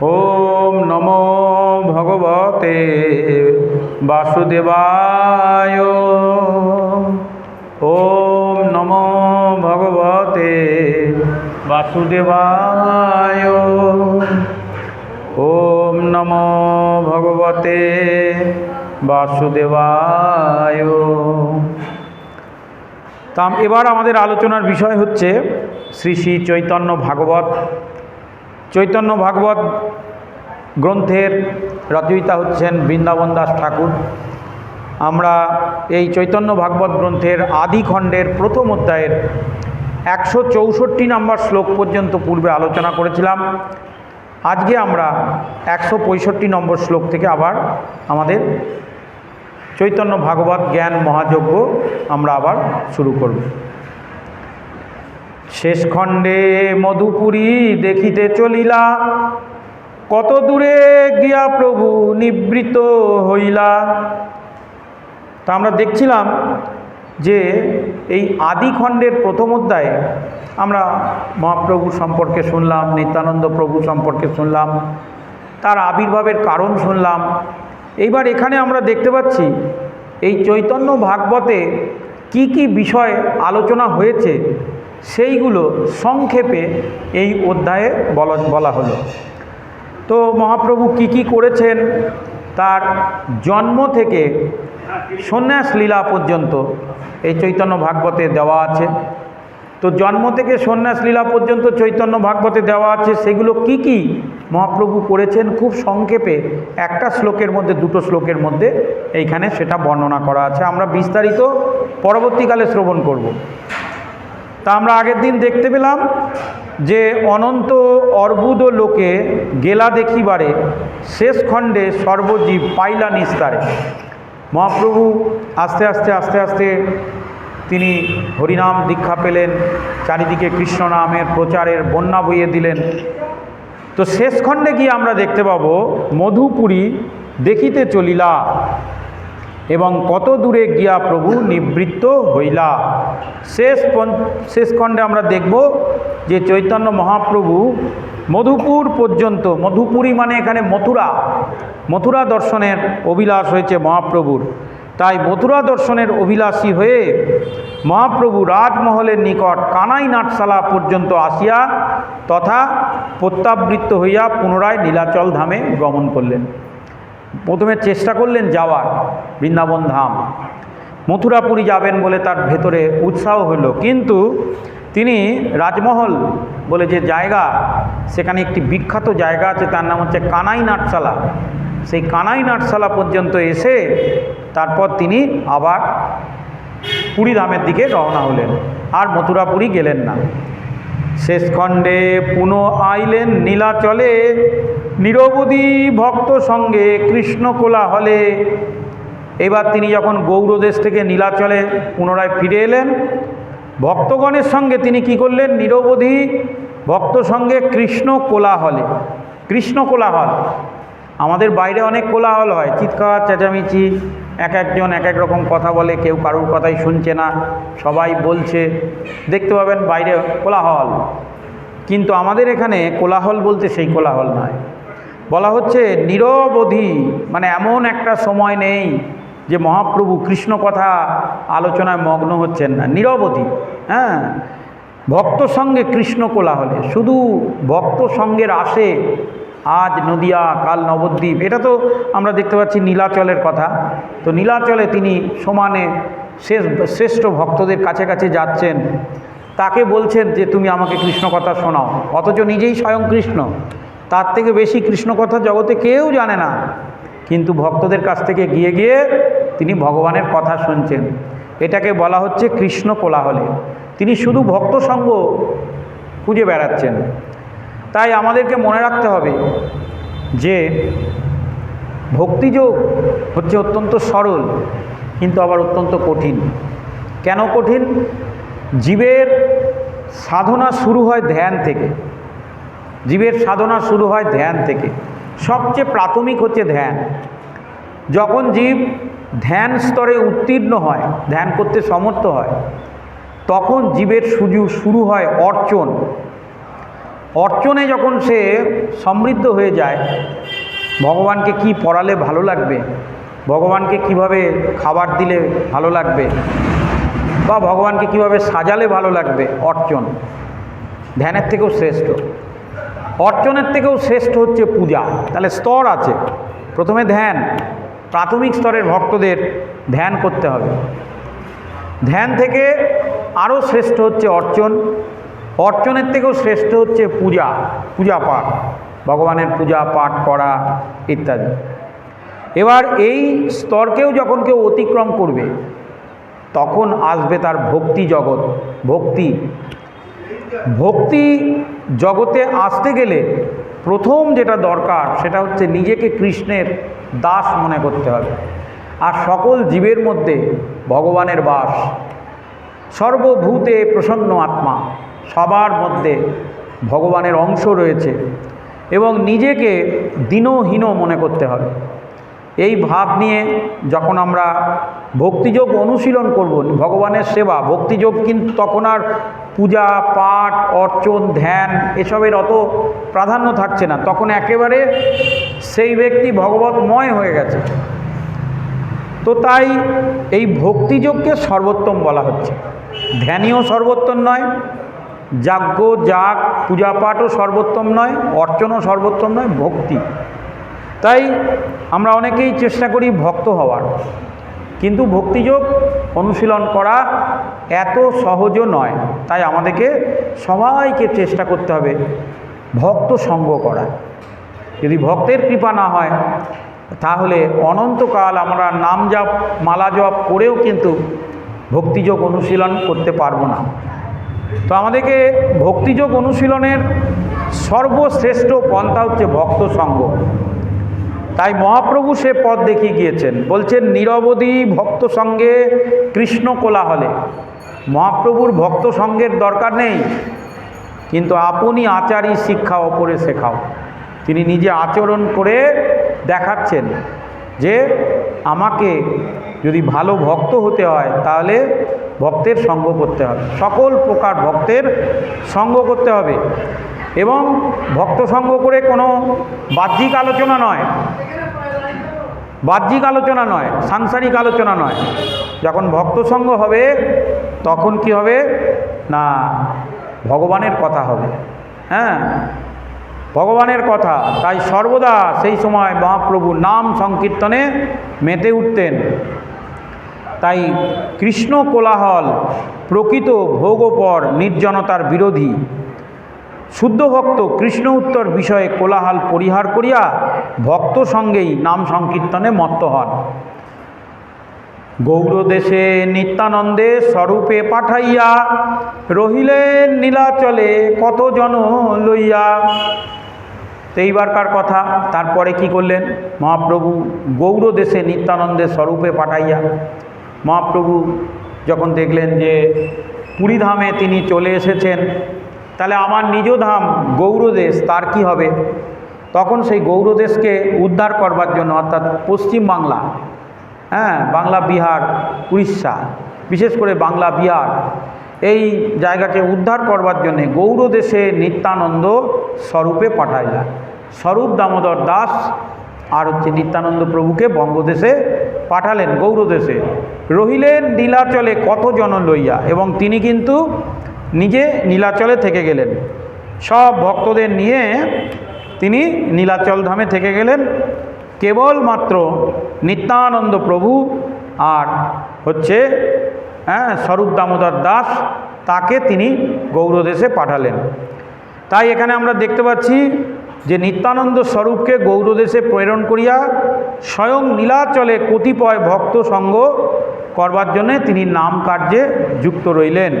ওম নমো ভগবতে বাসুদেবায়। ওম নমো ভগবতে বাসুদেবায়। ওম নমো ভগবতে বাসুদেবায়। তা এবার আমাদের আলোচনার বিষয় হচ্ছে শ্রী শ্রী চৈতন্য ভাগবত। চৈতন্য ভাগবত গ্রন্থের রচয়িতা হচ্ছেন বৃন্দাবন দাস ঠাকুর। আমরা এই চৈতন্য ভাগবত গ্রন্থের আদি খণ্ডের প্রথম অধ্যায়ের একশো চৌষট্টি নম্বর শ্লোক পর্যন্ত পূর্বে আলোচনা করেছিলাম। আজকে আমরা একশো পঁয়ষট্টি নম্বর শ্লোক থেকে আবার আমাদের চৈতন্য ভাগবত জ্ঞান মহাযজ্ঞ আমরা আবার শুরু করব। শেষ খণ্ডে মধুপুরী দেখিতে চলিলা। কত দূরে গিয়া প্রভু নিবৃত হইলা। তা আমরা দেখছিলাম যে এই আদি খণ্ডের প্রথম অধ্যায়ে আমরা মহাপ্রভু সম্পর্কে শুনলাম, নিত্যানন্দ প্রভু সম্পর্কে শুনলাম, তার আবির্ভাবের কারণ শুনলাম। এইবার এখানে আমরা দেখতে পাচ্ছি এই চৈতন্য ভাগবতে কি কি বিষয় আলোচনা হয়েছে সেইগুলো সংক্ষেপে এই অধ্যায়ে বলা বলা হলো। তো মহাপ্রভু কি কি করেছেন? তার জন্ম থেকে সন্ন্যাস লীলা পর্যন্ত এই চৈতন্য ভাগবতে দেওয়া আছে। তো জন্ম থেকে সন্ন্যাস লীলা পর্যন্ত চৈতন্য ভাগবতে দেওয়া আছে। সেগুলো কি কি মহাপ্রভু করেছেন? খুব সংক্ষেপে একটা শ্লোকের মধ্যে, দুটো শ্লোকের মধ্যে এইখানে সেটা বর্ণনা করা আছে। আমরা বিস্তারিত পরবর্তীকালে শ্রবণ করব। তা আমরা আগের দিন দেখতে পেলাম যে অনন্ত অর্বুদ লোকে গেলা দেখিবারে শেষ খণ্ডে সর্বজীব পাইলা নিস্তারে। মহাপ্রভু আস্তে আস্তে আস্তে আস্তে তিনি হরিনাম দীক্ষা পেলেন, চারিদিকে কৃষ্ণ নামের প্রচারের বন্যা বইয়ে দিলেন। তো শেষ খণ্ডে গিয়ে আমরা দেখতে পাবো মধুপুরী দেখিতে চলিলা। এবং কত দূরে গিয়া প্রভু নিবৃত্ত হইলা? শেষ শেষ খণ্ডে আমরা দেখব যে চৈতন্য মহাপ্রভু মধুপুর পর্যন্ত, মধুপুরী মানে এখানে মথুরা মথুরা দর্শনের অভিলাষ হয়েছে মহাপ্রভুর। তাই মথুরা দর্শনের অভিলাষী হয়ে মহাপ্রভু রাজমহলের নিকট কানাই নাটশালা পর্যন্ত আসিয়া তথা প্রত্যাবৃত্ত হইয়া পুনরায় নীলাচল ধামে গমন করলেন। প্রথমে চেষ্টা করলেন যাওয়ার, বৃন্দাবন ধাম। মথুরাপুরী যাবেন বলে তার ভেতরে উৎসাহ হলো। কিন্তু তিনি রাজমহল বলে যে জায়গা, সেখানে একটি বিখ্যাত জায়গা আছে, তার নাম হচ্ছে কানাই নাটশালা সেই কানাই নাটশালা পর্যন্ত এসে তারপর তিনি আবার পুরীধামের দিকে রওনা হলেন। আর মথুরাপুরী গেলেন না। শেষ খণ্ডে পুনঃ আইলেন নীলাচলে। নিরবধি ভক্ত সঙ্গে কৃষ্ণ কোলাহলে। এবার তিনি যখন গৌরদেশ থেকে নীলাচলে পুনরায় ফিরে এলেন, ভক্তগণের সঙ্গে তিনি কি করলেন? নিরবধি ভক্ত সঙ্গে কৃষ্ণ কোলাহলে। কৃষ্ণ কোলাহল। আমাদের বাইরে অনেক কোলাহল হয়, চিৎকার, চেঁচামেচি, এক একজন এক এক রকম কথা বলে, কেউ কারোর কথাই শুনছে না, সবাই বলছে। দেখতে পাবেন বাইরে কোলাহল। কিন্তু আমাদের এখানে কোলাহল বলতে সেই কোলাহল নয়। বলা হচ্ছে নিরবধি মানে এমন একটা সময় নেই যে মহাপ্রভু কৃষ্ণ কথা আলোচনায় মগ্ন হচ্ছেন না, নিরবধি হ্যাঁ? ভক্ত সঙ্গে কৃষ্ণ কোলাহলে, শুধু ভক্ত সঙ্গের আসে আজ নদিয়া, কাল নবদ্বীপ, এটা তো আমরা দেখতে পাচ্ছি নীলাচলের কথা, তো নীলাচলে তিনি সমানে শেষ, শ্রেষ্ঠ ভক্তদের কাছে কাছে যাচ্ছেন, তাকে বলছেন যে তুমি আমাকে কৃষ্ণ কথা শোনাও, অথচ নিজেই স্বয়ং কৃষ্ণ। তার থেকে বেশি কৃষ্ণ কথা জগতে কেউ জানে না। কিন্তু ভক্তদের কাছ থেকে গিয়ে গিয়ে তিনি ভগবানের কথা শুনছেন। এটাকে বলা হচ্ছে কৃষ্ণ কোলাহলে। তিনি শুধু ভক্ত সঙ্গ খুঁজে বেড়াচ্ছেন। তাই আমাদেরকে মনে রাখতে হবে যে ভক্তিযোগ হচ্ছে অত্যন্ত সরল, কিন্তু আবার অত্যন্ত কঠিন। কেন কঠিন? জীবের সাধনা শুরু হয় ধ্যান থেকে। জীবের সাধনা শুরু হয় ধ্যান থেকে। সবচেয়ে প্রাথমিক হচ্ছে ধ্যান। যখন জীব ধ্যান স্তরে উত্তীর্ণ হয়, ধ্যান করতে সমর্থ হয়, তখন জীবের সুজু শুরু হয় অর্চন। অর্চনে যখন সে সমৃদ্ধ হয়ে যায়, ভগবানকে কি পড়ালে ভালো লাগবে? ভগবানকে কীভাবে খাবার দিলে ভালো লাগবে? বা ভগবানকে কীভাবে সাজালে ভালো লাগবে? অর্চন। ধ্যানের থেকেও শ্রেষ্ঠ। অর্চনের থেকেও শ্রেষ্ঠ হচ্ছে পূজা। তাহলে স্তর আছে। প্রথমে ধ্যান। প্রাথমিক স্তরের ভক্তদের ধ্যান করতে হবে। ধ্যান থেকে আরও শ্রেষ্ঠ হচ্ছে অর্চন। অর্চনের থেকেও শ্রেষ্ঠ হচ্ছে পূজা পূজা পাঠ। ভগবানের পূজা, পাঠ করা ইত্যাদি। এবার এই স্তরকেও যখন কেউ অতিক্রম করবে, তখন আসবে তার ভক্তি জগৎ, ভক্তি। ভক্তি জগতে আসতে গেলে প্রথম যেটা দরকার সেটা হচ্ছে নিজেকে কৃষ্ণের দাস মনে করতে হবে। আর সকল জীবের মধ্যে ভগবানের বাস। সর্বভূতে প্রসন্ন আত্মা, সবার মধ্যে ভগবানের অংশ রয়েছে এবং নিজেকে দীনহীন মনে করতে হবে। এই ভাব নিয়ে যখন আমরা ভক্তিযোগ অনুশীলন করব, ভগবানের সেবা, ভক্তিযোগ কিন্তু তখন আর পূজা, পাঠ, অর্চন, ধ্যান এসবের অত প্রাধান্য থাকছে না। তখন একেবারে সেই ব্যক্তি ভগবতময় হয়ে গেছে। তো তাই এই ভক্তিযোগকে সর্বোত্তম বলা হচ্ছে। ধ্যানীয় সর্বোত্তম নয়, যাজ্ঞ, যাগ, পূজা পাঠও সর্বোত্তম নয়, অর্চনও সর্বোত্তম নয়, ভক্তি। তাই আমরা অনেকেই চেষ্টা করি ভক্ত হওয়ার। কিন্তু ভক্তিযোগ অনুশীলন করা এত সহজও নয়। তাই আমাদেরকে সবাইকে চেষ্টা করতে হবে ভক্ত সঙ্গ করা যদি ভক্তের কৃপা না হয়, তাহলে অনন্তকাল আমরা নাম জপ, মালা জপ করেও কিন্তু ভক্তিযোগ অনুশীলন করতে পারব না। তো আমাদেরকে ভক্তিযোগ অনুশীলনের সর্বশ্রেষ্ঠ পন্থা হচ্ছে ভক্ত সঙ্গ। তাই মহাপ্রভু সে পথ দেখিয়ে গিয়েছেন। বলছেন, নিরবধি ভক্ত সঙ্গে কৃষ্ণ কোলাহলে। মহাপ্রভুর ভক্ত সঙ্গের দরকার নেই, কিন্তু আপনি আচারই শিক্ষা অপরে শেখাও। তিনি নিজে আচরণ করে দেখাচ্ছেন যে, আমাকে যদি ভালো ভক্ত হতে হয়, তাহলে ভক্তের সঙ্গ করতে হবে। সকল প্রকার ভক্তের সঙ্গ করতে হবে। এবং ভক্ত সঙ্গ করে কোনো বাহ্যিক আলোচনা নয়। বাহ্যিক আলোচনা নয়, সাংসারিক আলোচনা নয়। যখন ভক্ত সঙ্গ হবে, তখন কি হবে? না, ভগবানের কথা হবে। হ্যাঁ ভগবানের কথা। তাই সর্বদা সেই সময় মহাপ্রভু নাম সংকীর্তনে মেতে উঠতেন। তাই কৃষ্ণ কোলাহল প্রকৃত ভোগপর, নির্জনতার বিরোধী। শুদ্ধ ভক্ত কৃষ্ণ উত্তর বিষয়ে কোলাহল পরিহার করিয়া ভক্ত সঙ্গেই নাম সংকীর্তনে মত্ত হন। গৌরদেশে নিত্যানন্দে স্বরূপে পাঠাইয়া রহিলেন নীলাচলে কত জন লইয়া। এইবারকার কথা? তারপরে কি করলেন? মহাপ্রভু গৌর দেশে নিত্যানন্দের স্বরূপে পাঠাইয়া মহাপ্রভু যখন দেখলেন যে পুরীধামে তিনি চলে এসেছেন তাহলে আমার নিজ ধাম গৌরদেশ, তার কি হবে? তখন সেই গৌরদেশকে উদ্ধার করবার জন্য, অর্থাৎ পশ্চিম বাংলা হ্যাঁ বাংলা, বিহার, উড়িষ্যা, বিশেষ করে বাংলা, বিহার, এই জায়গাকে উদ্ধার করবার জন্যে গৌরদেশে নিত্যানন্দ স্বরূপে পাঠাইলা। স্বরূপ দামোদর দাস আর হচ্ছে নিত্যানন্দ প্রভুকে বঙ্গদেশে পাঠালেন গৌরদেশে। রহিলেন নীলাচলে কত জন লইয়া, এবং তিনি কিন্তু নিজে নীলাচলে থেকে গেলেন। সব ভক্তদের নিয়ে তিনি নীলাচল ধামে থেকে গেলেন। কেবলমাত্র নিত্যানন্দ প্রভু আর হচ্ছে হ্যাঁ স্বরূপ দামোদর দাস তাকে তিনি গৌরদেশে পাঠালেন। তাই এখানে আমরা দেখতে পাচ্ছি যে নিত্যানন্দ স্বরূপকে গৌরদেশে প্রেরণ করিয়া স্বয়ং নীলাচলে কতিপয় ভক্ত সঙ্গ করবার জন্যে তিনি নাম কার্যে যুক্ত রইলেন।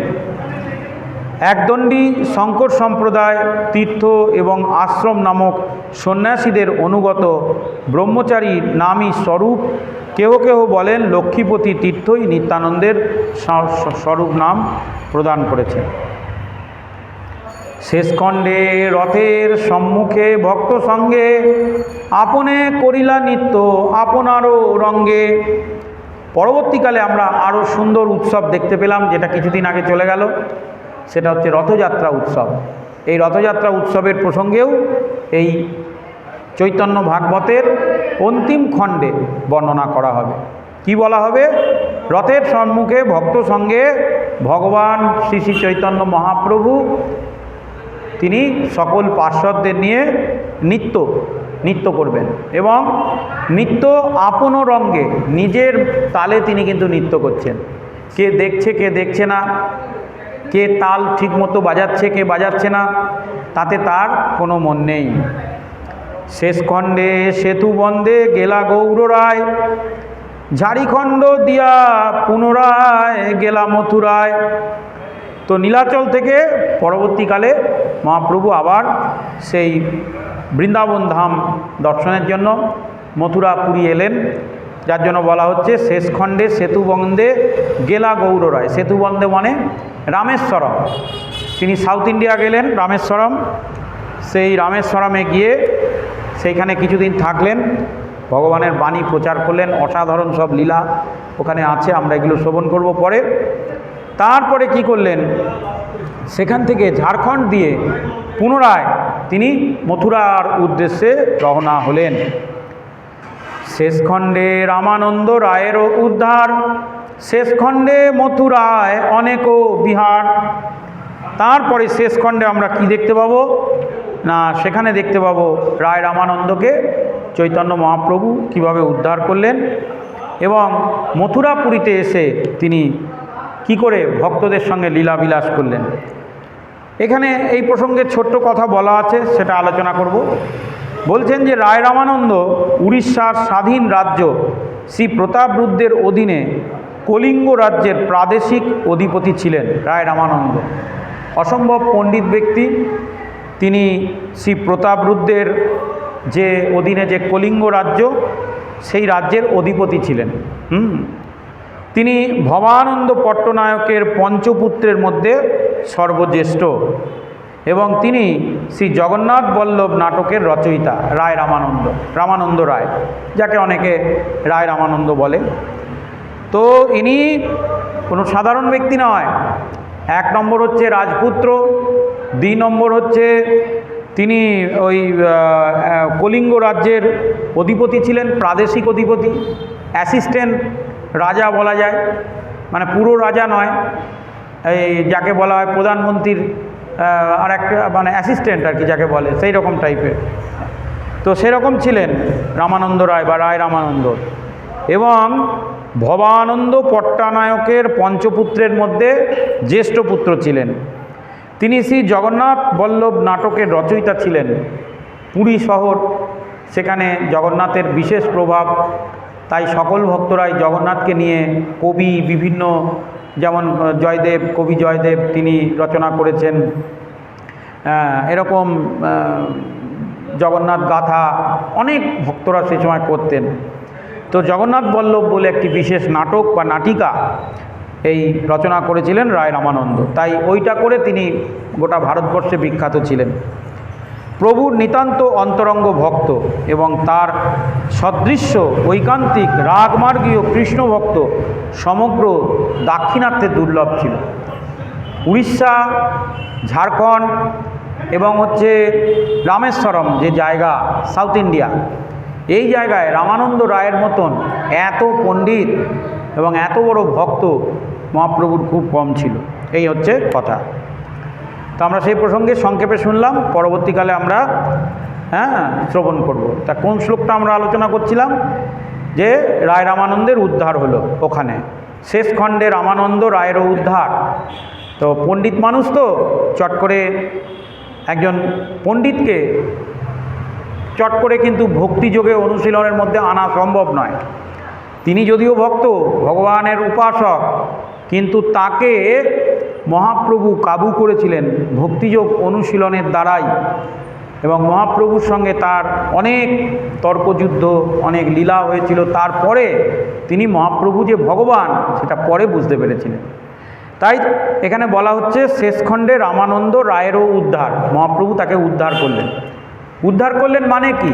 একদণ্ডী শঙ্কর সম্প্রদায়, তীর্থ এবং আশ্রম নামক সন্ন্যাসীদের অনুগত ব্রহ্মচারী নামই স্বরূপ কেহ কেহ বলেন লক্ষ্মীপতি তীর্থই নিত্যানন্দের স্বরূপ নাম প্রদান করেছেন। শেষখণ্ডে রথের সম্মুখে ভক্ত সঙ্গে আপনে করিলা নিত্য আপনারও রঙ্গে। পরবর্তীকালে আমরা আরও সুন্দর উৎসব দেখতে পেলাম, যেটা কিছুদিন আগে চলে গেল। সেটা হচ্ছে রথযাত্রা উৎসব। এই রথযাত্রা উৎসবের প্রসঙ্গেও এই চৈতন্য ভাগবতের অন্তিম খণ্ডে বর্ণনা করা হবে। কি বলা হবে? রথের সম্মুখে, ভক্ত সঙ্গে ভগবান শ্রী শ্রী চৈতন্য মহাপ্রভু, তিনি সকল পার্শ্বদের নিয়ে নৃত্য নৃত্য করবেন এবং নৃত্য আপন রঙ্গে নিজের তালে তিনি কিন্তু নৃত্য করছেন। কে দেখছে কে দেখছে না কে তাল ঠিকমতো বাজাচ্ছে, কে বাজাচ্ছে না, তাতে তার কোনো মন নেই। শেষ খণ্ডে সেতু বন্ধে গেলা গৌর রায়, ঝাড়িখণ্ড দিয়া পুনরায় গেলা মথুরায় তো নীলাচল থেকে পরবর্তীকালে মহাপ্রভু আবার সেই বৃন্দাবন ধাম দর্শনের জন্য মথুরা পুরী এলেন। যার জন্য বলা হচ্ছে শেষ খণ্ডে সেতুবন্দে গেলা গৌর রায় সেতুবন্দে মানে রামেশ্বরম। তিনি সাউথ ইন্ডিয়া গেলেন, রামেশ্বরম। সেই রামেশ্বরমে গিয়ে সেইখানে কিছুদিন থাকলেন, ভগবানের বাণী প্রচার করলেন, অসাধারণ সব লীলা ওখানে আছে, আমরা এগুলো শ্রবণ করব পরে। তারপরে কি করলেন? সেখান থেকে ঝাড়খণ্ড দিয়ে পুনরায় তিনি মথুরার উদ্দেশ্যে রওনা হলেন। শেষ খণ্ডে রামানন্দ রায়েরও উদ্ধার শেষ খণ্ডে মথুরায় অনেকও বিহার। তারপরে শেষ খণ্ডে আমরা কি দেখতে পাবো? না, সেখানে দেখতে পাবো রায় রামানন্দকে, চৈতন্য মহাপ্রভু কীভাবে উদ্ধার করলেন এবং মথুরাপুরীতে এসে তিনি কি করে ভক্তদের সঙ্গে লীলাবিলাস করলেন। এখানে এই প্রসঙ্গে ছোট্ট কথা বলা আছে, সেটা আলোচনা করব। বলছেন যে রায় রামানন্দ উড়িষ্যার স্বাধীন রাজ্য শ্রী প্রতাপরুদ্রের অধীনে কলিঙ্গ রাজ্যের প্রাদেশিক অধিপতি ছিলেন রায় রামানন্দ। অসম্ভব পণ্ডিত ব্যক্তি। তিনি শ্রী প্রতাপরুদ্রের যে অধীনে যে কলিঙ্গ রাজ্য, সেই রাজ্যের অধিপতি ছিলেন। হুম? তিনি ভবানন্দ পট্টনায়কের পঞ্চপুত্রের মধ্যে সর্বজ্যেষ্ঠ। এবং তিনি শ্রী জগন্নাথ বল্লভ নাটকের রচয়িতা রায় রামানন্দ রামানন্দ রায়, যাকে অনেকে রায় রামানন্দ বলে। তো ইনি কোনো সাধারণ ব্যক্তি নয়, এক নম্বর হচ্ছে রাজপুত্র, দুই নম্বর হচ্ছে তিনি ওই কলিঙ্গ রাজ্যের অধিপতি ছিলেন, প্রাদেশিক অধিপতি, অ্যাসিস্ট্যান্ট রাজা বলা যায় মানে পুরো রাজা নয়, এই যাকে বলা হয় প্রধানমন্ত্রীর আর একটা মানে অ্যাসিস্ট্যান্ট আর কি যাকে বলে সেই রকম টাইপের তো সেরকম ছিলেন রামানন্দ রায় বা রায় রামানন্দ। এবং ভবানন্দ পট্টানায়কের পঞ্চপুত্রের মধ্যে জ্যেষ্ঠ পুত্র ছিলেন। তিনি শ্রী জগন্নাথ বল্লভ নাটকের রচয়িতা ছিলেন। পুরী শহর, সেখানে জগন্নাথের বিশেষ প্রভাব। তাই সকল ভক্তরাই জগন্নাথকে নিয়ে কবি, বিভিন্ন যেমন জয়দেব, কবি জয়দেব তিনি রচনা করেছেন। এরকম জগন্নাথ গাথা অনেক ভক্তরা সে সময় করতেন। তো জগন্নাথ বল্লভ বলে একটি বিশেষ নাটক বা নাটিকা এই রচনা করেছিলেন রায় রামানন্দ। তাই ওইটা করে তিনি গোটা ভারতবর্ষে বিখ্যাত ছিলেন। প্রভুর নিতান্ত অন্তরঙ্গ ভক্ত এবং তার সদৃশ্য, ঐকান্তিক, রাগমার্গীয় কৃষ্ণ ভক্ত সমগ্র দাক্ষিণাত্যে দুর্লভ ছিল। উড়িষ্যা, ঝাড়খণ্ড এবং হচ্ছে রামেশ্বরম যে জায়গা, সাউথ ইন্ডিয়া, এই জায়গায় রামানন্দ রায়ের মতন এত পণ্ডিত এবং এত বড় ভক্ত মহাপ্রভুর খুব কম ছিল। এই হচ্ছে কথা। তো আমরা সেই প্রসঙ্গে সংক্ষেপে শুনলাম, পরবর্তীকালে আমরা হ্যাঁ শ্রবণ করব। তা কোন শ্লোকটা আমরা আলোচনা করছিলাম? যে রায় রামানন্দের উদ্ধার হলো ওখানে। শেষ খণ্ডে রামানন্দ রায়েরও উদ্ধার। তো পণ্ডিত মানুষ তো, চট করে একজন পণ্ডিতকে চট করে কিন্তু ভক্তিযোগে অনুশীলনের মধ্যে আনা সম্ভব নয়। তিনি যদিও ভক্ত, ভগবানের উপাসক, কিন্তু তাকে মহাপ্রভু কাবু করেছিলেন ভক্তিযোগ অনুশীলনের দ্বারাই এবং মহাপ্রভুর সঙ্গে তার অনেক তর্কযুদ্ধ, অনেক লীলা হয়েছিল। তারপরে তিনি মহাপ্রভু যে ভগবান, সেটা পরে বুঝতে পেরেছিলেন। তাই এখানে বলা হচ্ছে শেষখণ্ডে রামানন্দ রায়েরও উদ্ধার, মহাপ্রভু তাকে উদ্ধার করলেন। উদ্ধার করলেন মানে কি?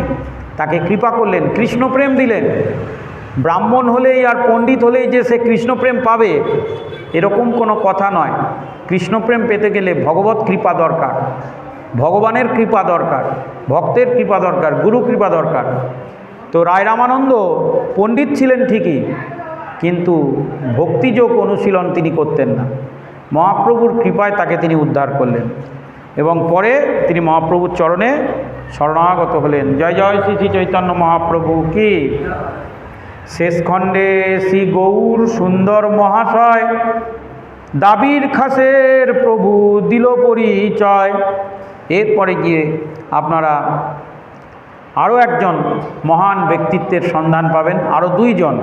তাকে কৃপা করলেন, কৃষ্ণপ্রেম দিলেন। ব্রাহ্মণ হলেই আর পণ্ডিত হলেই যে সে কৃষ্ণপ্রেম পাবে, এরকম কোনো কথা নয়। কৃষ্ণপ্রেম পেতে গেলে ভগবত কৃপা দরকার, ভগবানের কৃপা দরকার, ভক্তের কৃপা দরকার গুরু কৃপা দরকার। তো রায় রামানন্দ পণ্ডিত ছিলেন ঠিকই, কিন্তু ভক্তিযোগ অনুশীলন তিনি করতেন না। মহাপ্রভুর কৃপায় তাকে তিনি উদ্ধার করলেন এবং পরে তিনি মহাপ্রভুর চরণে শরণাগত হলেন। জয় জয় শ্রী শ্রী চৈতন্য মহাপ্রভু কি? শেষ খণ্ডে শ্রী গৌর সুন্দর মহাশয় দাবির খাসের প্রভু দিল পরিচয়। এরপরে গিয়ে আপনারা আরও একজন মহান ব্যক্তিত্বের সন্ধান পাবেন, আরও দুইজন।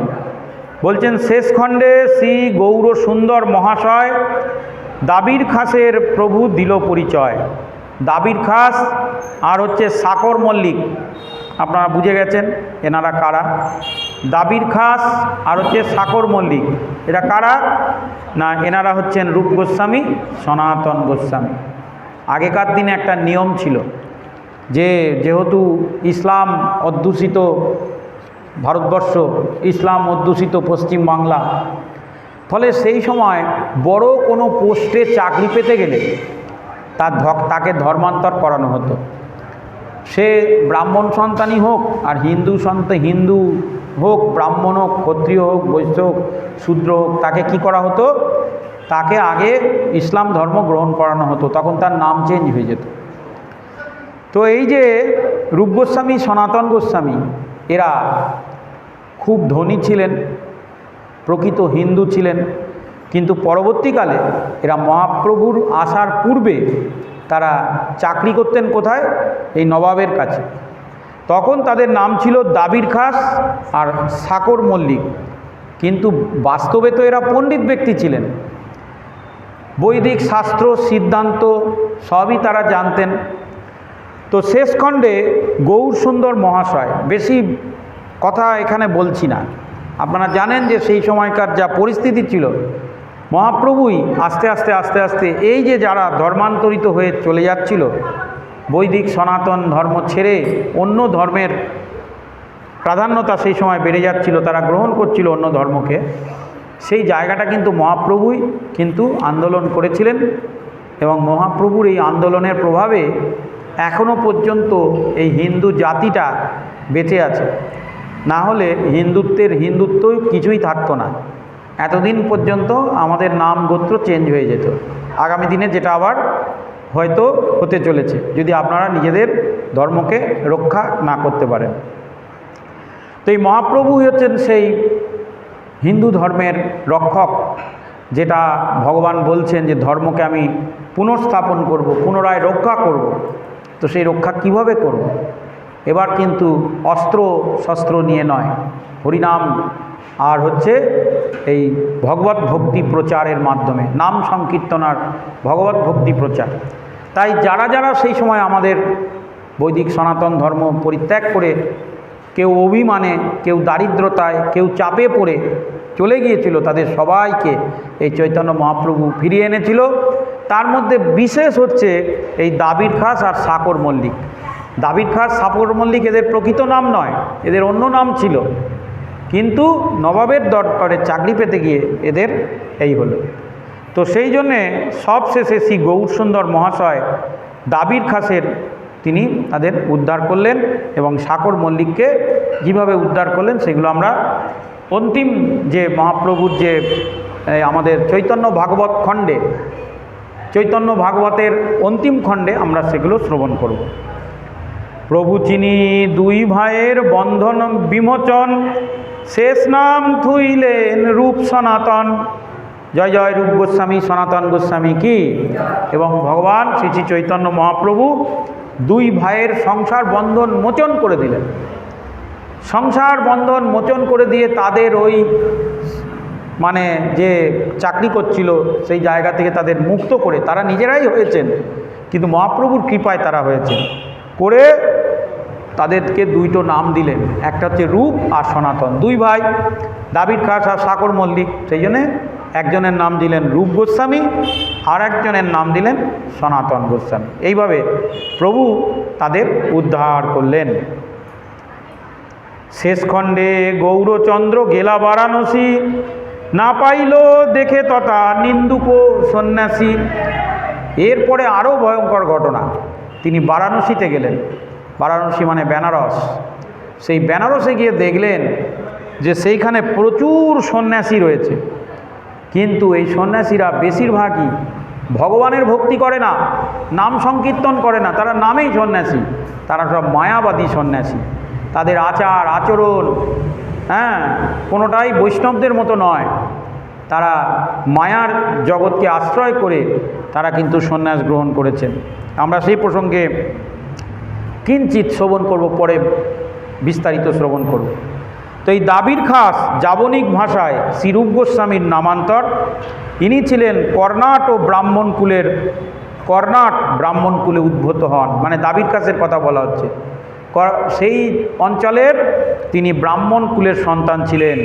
বলছেন শেষ খণ্ডে শ্রী গৌর সুন্দর মহাশয় দাবির খাসের প্রভু দিল পরিচয়। দাবির খাস আর হচ্ছে সাকর মল্লিক। আপনারা বুঝে গেছেন, এনারা কারা? দাবির খাস আর হচ্ছে সাকর মল্লিক। এটা কারা? না, এনারা হচ্ছেন রূপ গোস্বামী, সনাতন গোস্বামী। আগেকার দিনে একটা নিয়ম ছিল যে, যেহেতু ইসলাম অধ্যুষিত ভারতবর্ষ, ইসলাম অধ্যুষিত পশ্চিম বাংলা, ফলে সেই সময় বড় কোনো পোস্টে চাকরি পেতে গেলে তার তাকে ধর্মান্তর করানো হতো। সে ব্রাহ্মণ সন্তানই হোক, আর হিন্দু সন্তান হিন্দু হোক, ব্রাহ্মণ হোক, ক্ষত্রিয় হোক, বৈশ্য হোক, শূদ্র হোক, তাকে কি করা হতো? তাকে আগে ইসলাম ধর্ম গ্রহণ করানো হতো, তখন তার নাম চেঞ্জ হয়ে যেত। তো এই যে রূপ গোস্বামী, সনাতন গোস্বামী, এরা খুব ধনী ছিলেন, প্রকৃত হিন্দু ছিলেন, কিন্তু পরবর্তীকালে এরা মহাপ্রভুর আসার পূর্বে তারা চাকরি করতেন কোথায়? এই নবাবের কাছে। তখন তাদের নাম ছিল দাবির খাস আর সাকর মল্লিক। কিন্তু বাস্তবে তো এরা পণ্ডিত ব্যক্তি ছিলেন। বৈদিক শাস্ত্র, সিদ্ধান্ত সবই তারা জানতেন। তো শেষ খণ্ডে গৌর সুন্দর মহাশয়, বেশি কথা এখানে বলছি না। আপনারা জানেন যে সেই সময়কার যা পরিস্থিতি ছিল মহাপ্রভুই আস্তে আস্তে আস্তে আস্তে এই যে যারা ধর্মান্তরিত হয়ে চলে যাচ্ছিল, বৈদিক সনাতন ধর্ম ছেড়ে অন্য ধর্মের প্রাধান্যতা সেই সময় বেড়ে যাচ্ছিল, তারা গ্রহণ করছিল অন্য ধর্মকে, সেই জায়গাটা কিন্তু মহাপ্রভুই কিন্তু আন্দোলন করেছিলেন এবং মহাপ্রভুর এই আন্দোলনের প্রভাবে এখনও পর্যন্ত এই হিন্দু জাতিটা বেঁচে আছে। না হলে হিন্দুত্বের হিন্দুত্বই কিছুই থাকতো না। এতদিন পর্যন্ত আমাদের নাম গোত্র চেঞ্জ হয়ে যেত। আগামী দিনে যেটা আবার হয়তো হতে চলেছে, যদি আপনারা নিজেদের ধর্মকে রক্ষা না করতে পারেন। তো এই মহাপ্রভুই হচ্ছেন সেই হিন্দু ধর্মের রক্ষক, যেটা ভগবান বলছেন যে ধর্মকে আমি পুনঃস্থাপন করব, পুনরায় রক্ষা করব। তো সেই রক্ষা কীভাবে করব? এবার কিন্তু অস্ত্র শস্ত্র নিয়ে নয়, হরিনাম আর হচ্ছে এই ভগবত ভক্তি প্রচারের মাধ্যমে, নাম সংকীর্তনার ভগবত ভক্তি প্রচার। তাই যারা যারা সেই সময় আমাদের বৈদিক সনাতন ধর্ম পরিত্যাগ করে, কেউ অভিমানে, কেউ দারিদ্রতায়, কেউ চাপে পড়ে চলে গিয়েছিল, তাদের সবাইকে এই চৈতন্য মহাপ্রভু ফিরিয়ে এনেছিল। তার মধ্যে বিশেষ হচ্ছে এই দাবির খাস আর সাকর মল্লিক। দাবির খাস সাকর মল্লিক এদের প্রকৃত নাম নয়, এদের অন্য নাম ছিল। কিন্তু নবাবের দরবারে চাকরি পেতে গিয়ে এদের এই হলো। তো সেই জন্যে সবশেষে শ্রী গৌর সুন্দর মহাশয় দাবির খাসের তিনি তাদের উদ্ধার করলেন এবং সাকর মল্লিককে যেভাবে উদ্ধার করলেন সেগুলো আমরা অন্তিম যে মহাপ্রভুর যে আমাদের চৈতন্য ভাগবত খণ্ডে, চৈতন্য ভাগবতের অন্তিম খণ্ডে আমরা সেগুলো শ্রবণ করব। প্রভু চিনি দুই ভাইয়ের বন্ধন বিমোচন শেষ নাম থুইলেন রূপ সনাতন। জয় জয় রূপ গোস্বামী, সনাতন গোস্বামী কি? এবং ভগবান শ্রী শ্রী চৈতন্য মহাপ্রভু দুই ভাইয়ের সংসার বন্ধন মোচন করে দিলেন। সংসার বন্ধন মোচন করে দিয়ে তাদের ওই মানে যে চাকরি করছিল, সেই জায়গা থেকে তাদের মুক্ত করে তারা নিজেরাই হয়েছেন। কিন্তু মহাপ্রভুর কৃপায় তারা হয়েছেন। করে তাদেরকে দুইটো নাম দিলেন। একটা হচ্ছে রূপ আর সনাতন। দুই ভাই, দাবির খাস আর সাকর মল্লিক। সেই জন্যে একজনের নাম দিলেন রূপ গোস্বামী আর একজনের নাম দিলেন সনাতন গোস্বামী। এইভাবে প্রভু তাদের উদ্ধার করলেন। শেষ খণ্ডে গৌরচন্দ্র গেলা বারাণসী, না পাইল দেখে তথা নিন্দুক সন্ন্যাসী। এরপরে আরও ভয়ঙ্কর ঘটনা। তিনি বারাণসীতে গেলেন। বারাণসী মানে বেনারস। সেই বেনারসে গিয়ে দেখলেন যে সেইখানে প্রচুর সন্ন্যাসী রয়েছে। কিন্তু এই সন্ন্যাসীরা বেশিরভাগই ভগবানের ভক্তি করে না, নাম সংকীর্তন করে না, তারা নামেই সন্ন্যাসী। তারা সব মায়াবাদী সন্ন্যাসী। তাদের আচার, আচরণ হ্যাঁ কোনোটাই বৈষ্ণবদের মতো নয়। তারা মায়ার জগৎকে আশ্রয় করে তারা কিন্তু সন্ন্যাস গ্রহণ করেছেন। আমরা সেই প্রসঙ্গে কিঞ্চিত শ্রবণ করব, পরে বিস্তারিত শ্রবণ করব। তো এই দাবির খাস যাবনিক ভাষায় শ্রীরূপ গোস্বামীর নামান্তর। ইনি ছিলেন কর্ণাট ও ব্রাহ্মণ কুলের, কর্ণাট ব্রাহ্মণ কুলে উদ্ভূত হন। মানে দাবির খাসের কথা বলা হচ্ছে। সেই অঞ্চলের তিনি ব্রাহ্মণ কুলের সন্তান ছিলেন।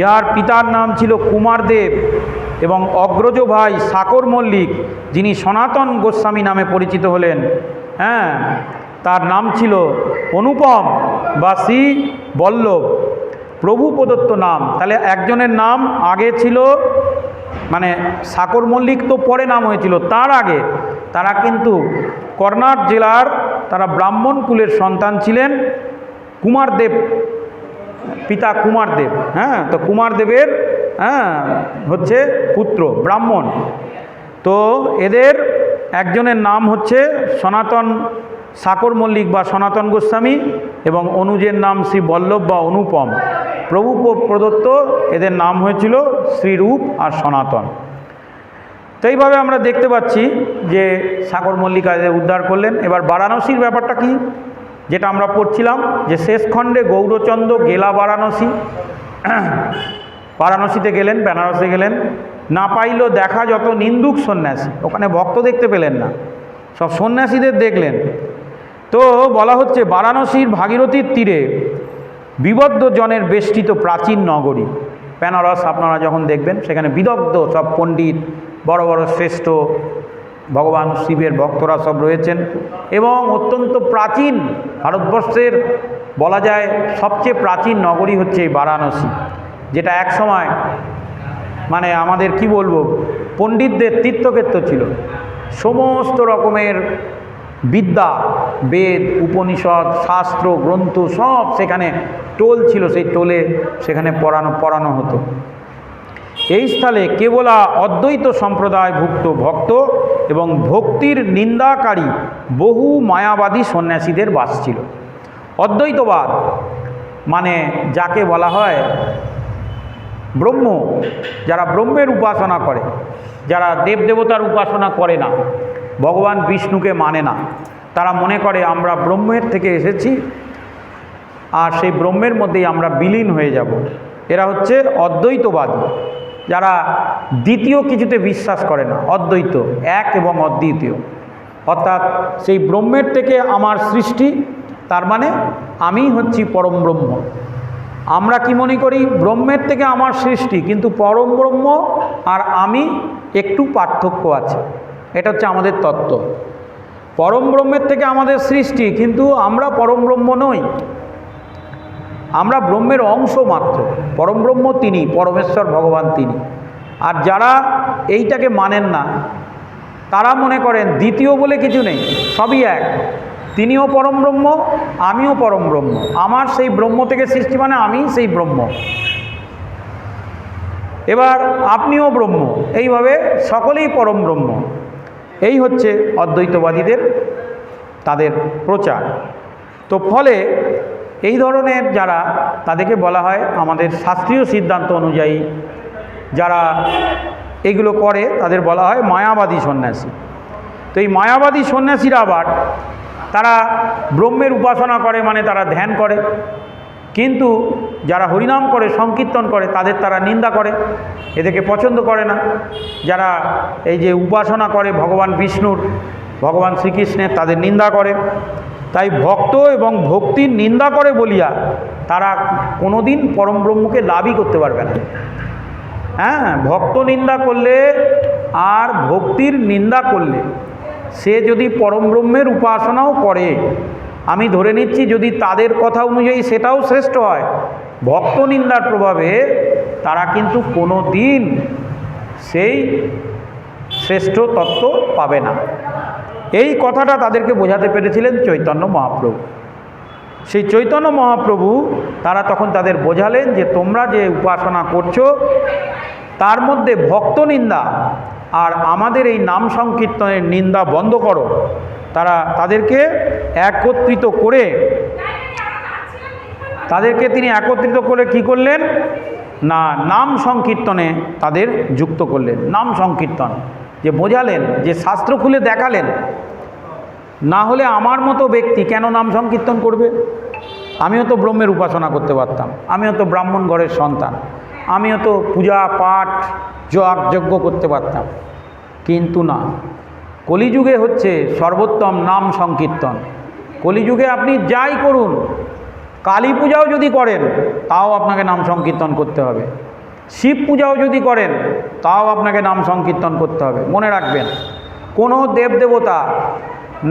ইহার পিতার নাম ছিল কুমারদেব এবং অগ্রজ ভাই সাকর মল্লিক, যিনি সনাতন গোস্বামী নামে পরিচিত হলেন। হ্যাঁ তার নাম ছিল অনুপম বা শ্রী বল্লভ। প্রভু প্রদত্ত নাম। তাহলে একজনের নাম আগে ছিল মানে সাকর মল্লিক তো পরে নাম হয়েছিল, তার আগে তারা কিন্তু কর্ণাট জেলার, তারা ব্রাহ্মণ কুলের সন্তান ছিলেন কুমারদেব, পিতা কুমারদেব। হ্যাঁ তো কুমারদেবের হ্যাঁ হচ্ছে পুত্র, ব্রাহ্মণ। তো এদের একজনের নাম হচ্ছে সনাতন সাকর মল্লিক বা সনাতন গোস্বামী এবং অনুজের নাম শ্রী বল্লভ বা অনুপম। প্রভু প্রদত্ত এদের নাম হয়েছিল শ্রীরূপ আর সনাতন। তো এইভাবে আমরা দেখতে পাচ্ছি যে সাগর মল্লিকা উদ্ধার করলেন। এবার বারাণসীর ব্যাপারটা কি? যেটা আমরা পড়ছিলাম যে শেষ খণ্ডে গৌরচন্দ্র গেলা বারাণসী। বারাণসীতে গেলেন, বেনারসে গেলেন। না পাইল দেখা যত নিন্দুক সন্ন্যাসী, ওখানে ভক্ত দেখতে পেলেন না। সব সন্ন্যাসীদের দেখলেন। তো বলা হচ্ছে বারাণসীর ভাগীরথীর তীরে বিবদ্ধ জনের বেষ্টিত প্রাচীন নগরী। বেনারস আপনারা যখন দেখবেন, সেখানে বিদগ্ধ সব পণ্ডিত, বড় বড় শ্রেষ্ঠ ভগবান শিবের ভক্তরা সব রয়েছেন এবং অত্যন্ত প্রাচীন ভারতবর্ষের বলা যায় সবচেয়ে প্রাচীন নগরী হচ্ছে এই বারাণসী, যেটা এক সময় মানে আমাদের কি বলব, পণ্ডিতদের তীর্থক্ষেত্র ছিল। সমস্ত রকমের বিদ্যা, বেদ, উপনিষদ, শাস্ত্র, গ্রন্থ সব সেখানে টোল ছিল, সেই টোলে সেখানে পড়ানো পড়ানো হতো। এই স্থলে কেবলা অদ্বৈত সম্প্রদায়ভুক্ত ভক্ত এবং ভক্তির নিন্দাকারী বহু মায়াবাদী সন্ন্যাসীদের বাস ছিল। অদ্বৈতবাদ মানে যাকে বলা হয় ব্রহ্ম, যারা ব্রহ্মের উপাসনা করে, যারা দেবদেবতার উপাসনা করে না। ভগবান বিষ্ণুকে মানে না। তারা মনে করে, আমরা ব্রহ্মের থেকে এসেছি আর সেই ব্রহ্মের মধ্যেই আমরা বিলীন হয়ে যাব। এরা হচ্ছে অদ্বৈতবাদী, যারা দ্বিতীয় কিছুতে বিশ্বাস করে না, অদ্বৈত, এক এবং অদ্বিতীয়। অর্থাৎ সেই ব্রহ্মের থেকে আমার সৃষ্টি, তার মানে আমি হচ্ছি পরম ব্রহ্ম। আমরা কি মনে করি, ব্রহ্মের থেকে আমার সৃষ্টি, কিন্তু পরম ব্রহ্ম আর আমি একটু পার্থক্য আছে। এটা হচ্ছে আমাদের তত্ত্ব। পরম ব্রহ্মের থেকে আমাদের সৃষ্টি, কিন্তু আমরা পরম ব্রহ্ম নই। আমরা ব্রহ্মের অংশ মাত্র। পরম ব্রহ্ম তিনি, পরমেশ্বর ভগবান তিনি। আর যারা এইটাকে মানেন না, তারা মনে করেন দ্বিতীয় বলে কিছু নেই, সবই এক। তিনিও পরম ব্রহ্ম, আমিও পরম ব্রহ্ম। আমার সেই ব্রহ্ম থেকে সৃষ্টি মানে আমি সেই ব্রহ্ম। এবার আপনিও ব্রহ্ম, এইভাবে সকলেই পরম ব্রহ্ম। এই হচ্ছে অদ্বৈতবাদীদের তাদের প্রচার। তো ফলে এই ধরনের যারা তাদেরকে বলা হয় আমাদের শাস্ত্রীয় সিদ্ধান্ত অনুযায়ী যারা এগুলো করে তাদের বলা হয় মায়াবাদী সন্ন্যাসী। তো এই মায়াবাদী সন্ন্যাসীরা আবার তারা ব্রহ্মের উপাসনা করে মানে তারা ধ্যান করে। কিন্তু যারা হরিনাম করে, সংকীর্তন করে, তাদের তারা নিন্দা করে, এদেরকে পছন্দ করে না। যারা এই যে উপাসনা করে ভগবান বিষ্ণুর, ভগবান শ্রীকৃষ্ণের, তাদের নিন্দা করে। তাই ভক্ত এবং ভক্তির নিন্দা করে বলিয়া তারা কোনোদিন পরম ব্রহ্মকে লাভই করতে পারবে না। হ্যাঁ ভক্ত নিন্দা করলে আর ভক্তির নিন্দা করলে সে যদি পরম ব্রহ্মের উপাসনাও করে আমি ধরে নিচ্ছি যদি তাদের কথা অনুযায়ী সেটাও শ্রেষ্ঠ হয়, ভক্ত নিন্দার প্রভাবে তারা কিন্তু কোনো দিন সেই শ্রেষ্ঠ তত্ত্ব পাবে না। এই কথাটা তাদেরকে বোঝাতে পেরেছিলেন চৈতন্য মহাপ্রভু। সেই চৈতন্য মহাপ্রভু তারা তখন তাদের বোঝালেন যে তোমরা যে উপাসনা করছ, তার মধ্যে ভক্ত নিন্দা আর আমাদের এই নাম সংকীর্তনের নিন্দা বন্ধ করো। তারা তাদেরকে একত্রিত করে তাদেরকে তিনি একত্রিত করে কি করলেন? না, নাম সংকীর্তনে তাদের যুক্ত করলেন। নাম সংকীর্তন। যে বোঝালেন, যে শাস্ত্র খুলে দেখালেন। না হলে আমার মতো ব্যক্তি কেন নাম সংকীর্তন করবে? আমিও তো ব্রহ্মের উপাসনা করতে পারতাম। আমিও তো ব্রাহ্মণ ঘরের সন্তান। আমিও তো পূজা, পাঠ যজ্ঞ যজ্ঞ করতে পারতাম। কিন্তু না। কলিযুগে হচ্ছে সর্বোত্তম নাম সংকীর্তন। কলিযুগে আপনি যাই করুন, কালী পূজাও যদি করেন, তাও আপনাকে নাম সংকীর্তন করতে হবে। শিব পূজাও যদি করেন, তাও আপনাকে নাম সংকীর্তন করতে হবে। মনে রাখবেন, কোনো দেবদেবতা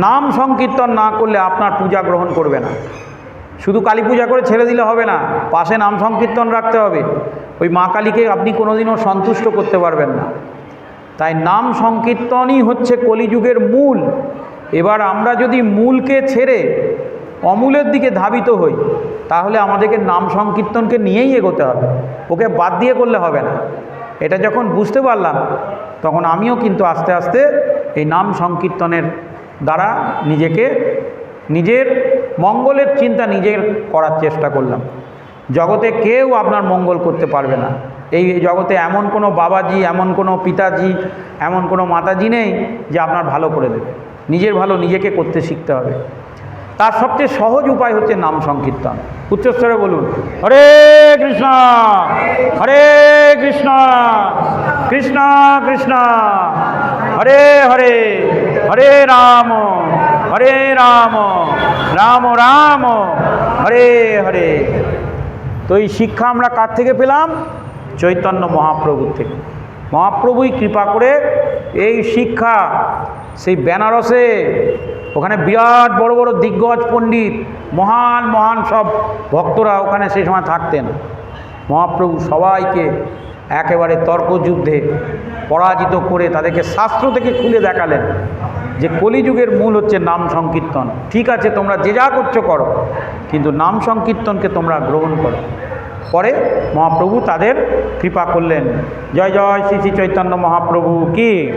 নাম সংকীর্তন না করলে আপনার পূজা গ্রহণ করবে না। শুধু কালী পূজা করে ছেড়ে দিলে হবে না, পাশে নাম সংকীর্তন রাখতে হবে। ওই মা কালীকে আপনি কোনোদিনও সন্তুষ্ট করতে পারবেন না। তাই নাম সংকীর্তনই হচ্ছে কলিযুগের মূল এবার আমরা যদি মূলকে ছেড়ে অমূলের দিকে ধাবিত হই, তাহলে আমাদেরকে নাম সংকীর্তনকে নিয়েই এগোতে হবে। ওকে বাদ দিয়ে করলে হবে না। এটা যখন বুঝতে পারলাম, তখন আমিও কিন্তু আস্তে আস্তে এই নাম সংকীর্তনের দ্বারা নিজেকে, নিজের মঙ্গলের চিন্তা নিজের করার চেষ্টা করলাম। জগতে কেউ আপনার মঙ্গল করতে পারবে না। এই জগতে এমন কোনো বাবাজি, এমন কোনো পিতাজি, এমন কোনো মাতাজি নেই যে আপনার ভালো করে দেবে। নিজের ভালো নিজেকে করতে শিখতে হবে। তার সবচেয়ে সহজ উপায় হচ্ছে নাম সংকীর্তন। উচ্চস্তরে বলুন, হরে কৃষ্ণ হরে কৃষ্ণ কৃষ্ণ কৃষ্ণ, হরে হরে হরে রাম হরে রাম রাম রাম, হরে হরে। তো এই শিক্ষা আমরা কার থেকে পেলাম? চৈতন্য মহাপ্রভুর থেকে। মহাপ্রভুই কৃপা করে এই শিক্ষা, সেই বেনারসে, ওখানে বিরাট বড় বড় দিগ্গজ পণ্ডিত, মহান মহান সব ভক্তরা ওখানে সেই সময় থাকতেন। মহাপ্রভু সবাইকে একেবারে তর্কযুদ্ধে পরাজিত করে তাদেরকে শাস্ত্র থেকে খুলে দেখালেন যে কলিযুগের মূল হচ্ছে নাম সংকীর্তন। ঠিক আছে, তোমরা যে যা করছ করো, কিন্তু নাম সংকীর্তনকে তোমরা গ্রহণ করো। পরে মহাপ্রভু তাদের কৃপা করলেন। জয় জয় শ্রী শ্রী চৈতন্য মহাপ্রভু কি?